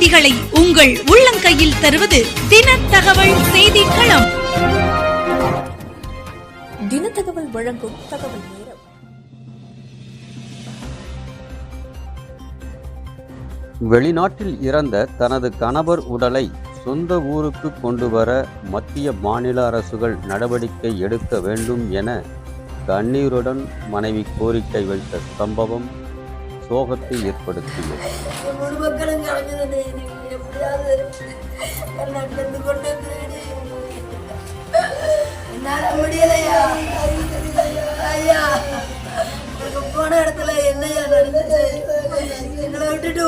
செய்திகளை உங்கள் உள்ளங்கையில் தருவது தின தகவல் செய்தி களம் தினத்தகவல் வழங்கும் தகவல் நேரம். வெளிநாட்டில் இறந்த தனது கணவர் உடலை சொந்த ஊருக்கு கொண்டு வர மத்திய மாநில அரசுகள் நடவடிக்கை எடுக்க வேண்டும் என கண்ணீருடன் மனைவி கோரிக்கை வைத்த சம்பவம் சோகத்தை ஏற்படுத்தியது. போன இடத்துல என்னையா நடந்துச்சு எங்களை விட்டுட்டு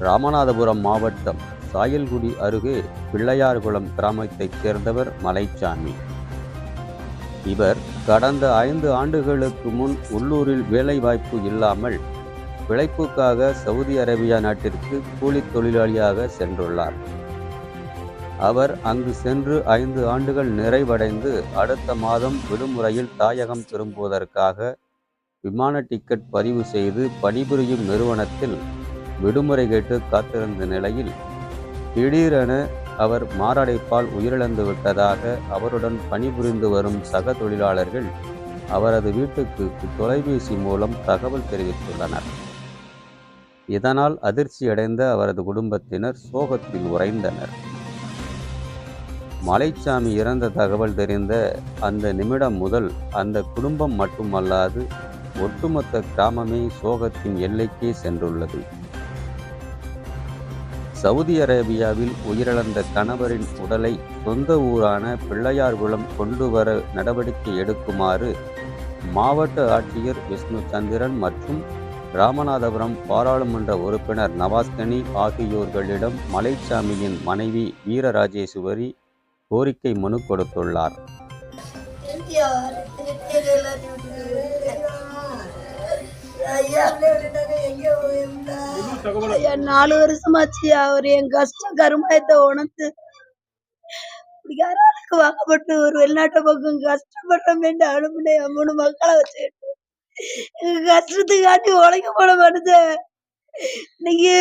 ராமநாதபுரம் மாவட்டம் சாயல்குடி அருகே பிள்ளையார்குளம் கிராமத்தைச் சேர்ந்தவர் மலைச்சாமி. இவர் கடந்த ஐந்து ஆண்டுகளுக்கு முன் உள்ளூரில் வேலைவாய்ப்பு இல்லாமல் பிழைப்புக்காக சவுதி அரேபியா நாட்டிற்கு கூலித் தொழிலாளியாக சென்றுள்ளார். அவர் அங்கு சென்று ஐந்து ஆண்டுகள் நிறைவடைந்து அடுத்த மாதம் விடுமுறையில் தாயகம் திரும்புவதற்காக விமான டிக்கெட் பதிவு செய்து பணிபுரியும் நிறுவனத்தில் விடுமுறை கேட்டு காத்திருந்த நிலையில் திடீரென அவர் மாரடைப்பால் உயிரிழந்து விட்டதாக அவருடன் பணிபுரிந்து வரும் சக தொழிலாளர்கள் அவரது வீட்டுக்கு தொலைபேசி மூலம் தகவல் தெரிவித்துள்ளனர். இதனால் அதிர்ச்சியடைந்த அவரது குடும்பத்தினர் சோகத்தில் உறைந்தனர். மலைச்சாமி இறந்த தகவல் தெரிந்த அந்த நிமிடம் முதல் அந்த குடும்பம் மட்டுமல்லாது ஒட்டுமொத்த கிராமமே சோகத்தின் எல்லைக்கே சென்றுள்ளது. சவுதி அரேபியாவில் உயிரிழந்த கணவரின் உடலை சொந்த ஊரான பிள்ளையார்குளம் கொண்டு வர நடவடிக்கை எடுக்குமாறு மாவட்ட ஆட்சியர் விஷ்ணு சந்திரன் மற்றும் ராமநாதபுரம் பாராளுமன்ற உறுப்பினர் நவாஸ்கனி ஆகியோர்களிடம் மலைச்சாமியின் மனைவி வீரராஜேஸ்வரி கோரிக்கை மனு கொடுத்துள்ளார். ஐயா நாலு வருஷமாச்சு அவர் என் கஷ்டம் கருமாயத்தை உணர்ந்து. குடிகாரனுக்கு வாங்கப்பட்டு ஒரு வெளிநாட்டு பக்கம் கஷ்டப்படுறோமேண்டு அனுப்பினே மூணு மக்களை வச்சுக்கிட்டு. எங்க கஷ்டத்துக்காண்டி உழைக்க போட மனுஷன். இன்னைக்கு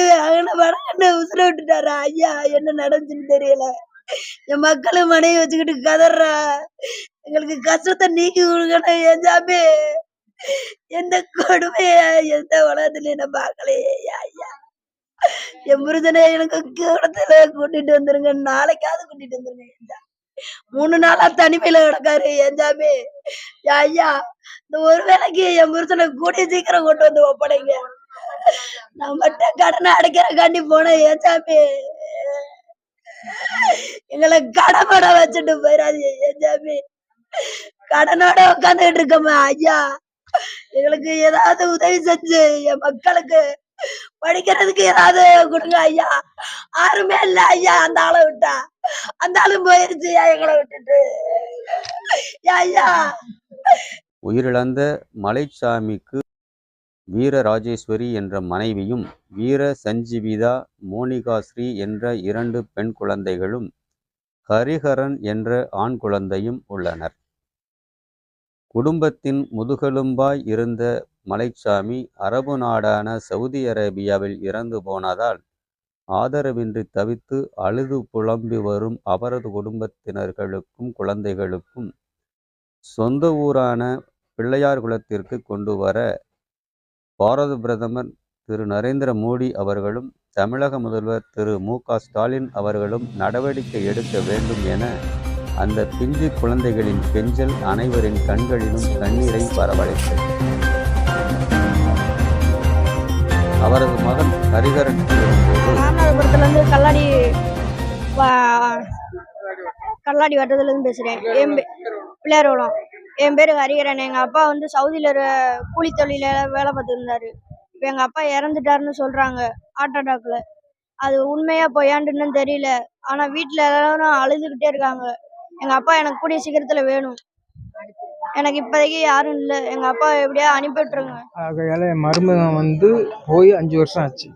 வடகண்ட உசுர விட்டுட்டாரா? ஐயா என்ன நடந்துச்சுன்னு தெரியல. என் மக்களும் மனைவி வச்சுக்கிட்டு கதறா. எங்களுக்கு கஷ்டத்தை நீக்கி கொடுக்கணும் என் சாமி எந்த கொடுமைய எந்த உலகத்துல என்ன பார்க்கலையே ஐயா என் புருஷனை எனக்கு கூடத்துல கூட்டிட்டு வந்துருங்க நாளைக்காவது கூட்டிட்டு வந்துருங்க மூணு நாளா தனிமையில கிடக்காரு எஞ்சாமி ஐயா இந்த ஒரு வேளைக்கு என் புருஷனை கூடிய சீக்கிரம் கொண்டு வந்து ஒப்படைங்க. நான் மட்டும் கடனை அடைக்கிறக்காண்டி போனேன் என் எங்களை கடனோட வச்சுட்டு போயிடாது என் கடனோட உட்காந்துட்டு இருக்கோமா ஐயா. எங்களுக்கு ஏதாவது உதவி செஞ்சு என் மக்களுக்கு படிக்கிறதுக்கு ஏதாவது கொடுங்க ஐயா. யாருமே இல்ல ஐயா அந்த ஆளை விட்டா. அந்த ஆளும் போயிருச்சு எங்களை விட்டுட்டு. ஐயா, ஐயா. உயிரிழந்த மலைச்சாமிக்கு வீர ராஜேஸ்வரி என்ற மனைவியும் வீர சஞ்சீவிதா மோனிகாஸ்ரீ என்ற இரண்டு பெண் குழந்தைகளும் ஹரிஹரன் என்ற ஆண் குழந்தையும் உள்ளனர். குடும்பத்தின் முதுகெலும்பாய் இருந்த மலைச்சாமி அரபு நாடான சவுதி அரேபியாவில் இறந்து போனதால் ஆதரவின்றி தவித்து அழுது புலம்பி வரும் அவரது குடும்பத்தினர்களுக்கும் குழந்தைகளுக்கும் சொந்த ஊரான பிள்ளையார் குலத்திற்கு கொண்டு வர பாரத பிரதமர் திரு நரேந்திர மோடி அவர்களும் தமிழக முதல்வர் திரு மு க ஸ்டாலின் அவர்களும் நடவடிக்கை எடுக்க வேண்டும் என அந்த பிஞ்சு குழந்தைகளின் கெஞ்சல் அனைவரின் கண்களிலும் கண்ணீரை வரவழைத்தது. அவரது மகன் ஹரிஹரன் கூறும்போது கல்லாடி கல்லாடி வட்டத்துலேருந்து பேசுகிறேன் என் பே பிள்ளையார்குளம் என் பேர் ஹரிஹரன். எங்கள் அப்பா வந்து சவுதியில் கூலி தொழில வேலை பார்த்துருந்தாரு. இப்போ எங்கள் அப்பா இறந்துட்டாருன்னு சொல்கிறாங்க ஹார்ட் அட்டாக்ல அது உண்மையா பொய்யாண்டுன்னு தெரியல. ஆனால் வீட்டில் எல்லாரும் அழுதுகிட்டே இருக்காங்க. எங்க அப்பா எனக்கு கூடிய சீக்கிரத்துல வேணும். எனக்கு இப்போதைக்கு யாரும் இல்லை. எங்க அப்பா எப்படியா அனுப்பி விட்டுருங்க. ஆகையால என் மருமகன் வந்து போய் அஞ்சு வருஷம் ஆச்சு.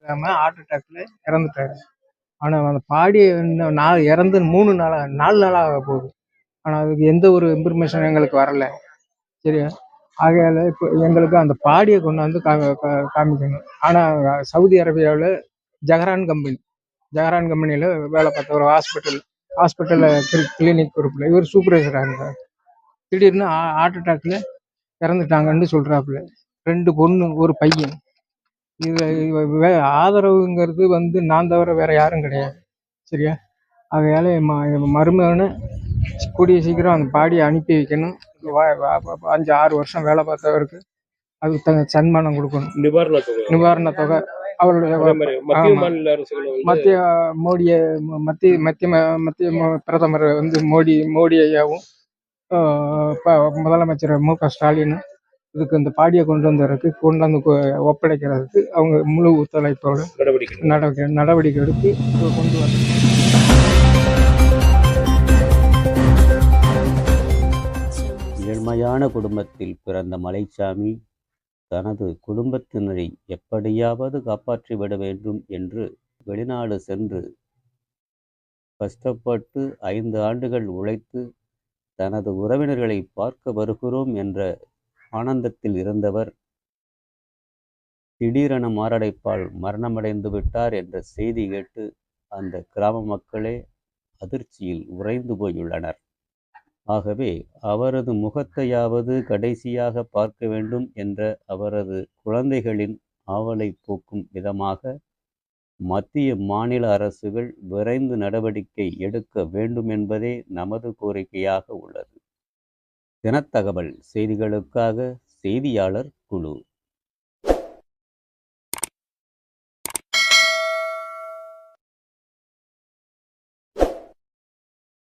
இல்லாமல் ஹார்ட் அட்டாக்ல இறந்துட்டாரு. ஆனால் அந்த பாடி நாள் இறந்து மூணு நாளாக நாலு நாளாக போகுது. ஆனால் அதுக்கு எந்த ஒரு இன்ஃபர்மேஷன் எங்களுக்கு வரல. சரியா ஆகையால் இப்போ எங்களுக்கு அந்த பாடியை கொண்டாந்து கா கா- காமிக்கணும். ஆனால் சவுதி அரேபியாவில் ஜஹரான் கம்பெனி ஜஹரான் கம்பெனியில் வேலை பார்த்த ஒரு ஹாஸ்பிட்டல் ஹாஸ்பிட்டலில் கிளினிக் பொறுப்பில் இவர் சூப்பர்வைசராக இருந்தார். திடீர்னு ஹார்ட் அட்டாக்ல இறந்துட்டாங்கன்னு சொல்கிறாப்புல ரெண்டு பொண்ணு ஒரு பையன். இது வே ஆதரவுங்கிறது வந்து நான் தவிர வேற யாரும் கிடையாது. சரியா? ம மருமகனை கூடிய சீக்கிரம் அந்த பாடியை அனுப்பி வைக்கணும். அஞ்சு ஆறு வருஷம் வேலை பார்த்தவருக்கு அதுக்கு தகுந்த சன்மானம் கொடுக்கணும். நிவாரண தொகை. நிவாரண தொகை. அவருடைய மத்திய மோடியை மத்திய மத்திய ம- மத்திய ம- பிரதமர் வந்து மோடி மோடி ஐயாவும் முதலமைச்சர் மு க ஸ்டாலின் இதுக்கு இந்த பாடியை கொண்டு வந்ததுக்கு கொண்டு வந்து ஒப்படைக்கிறதுக்கு அவங்க முழு ஒத்துழைப்போடு நடவடிக்கை நடவடிக்கை நடவடிக்கை எடுத்து கொண்டு வர ஏழ்மையான குடும்பத்தில் பிறந்த மலைச்சாமி தனது குடும்பத்தினரை எப்படியாவது காப்பாற்றிவிட வேண்டும் என்று வெளிநாடு சென்று கஷ்டப்பட்டு ஐந்து ஆண்டுகள் உழைத்து தனது உறவினர்களை பார்க்க வருகிறோம் என்ற ஆனந்தத்தில் இருந்தவர் திடீரென மாரடைப்பால் மரணமடைந்து விட்டார் என்ற செய்தி கேட்டு அந்த கிராம மக்களே அதிர்ச்சியில் உறைந்து போயுள்ளனர். ஆகவே அவரது முகத்தையாவது கடைசியாக பார்க்க வேண்டும் என்ற அவரது குழந்தைகளின் ஆவலை போக்கும் விதமாக மத்திய மாநில அரசுகள் விரைந்து நடவடிக்கை எடுக்க வேண்டும் என்பதே நமது கோரிக்கையாக உள்ளது. தினத்தகவல் செய்திகளுக்காக செய்தியாளர் குழு.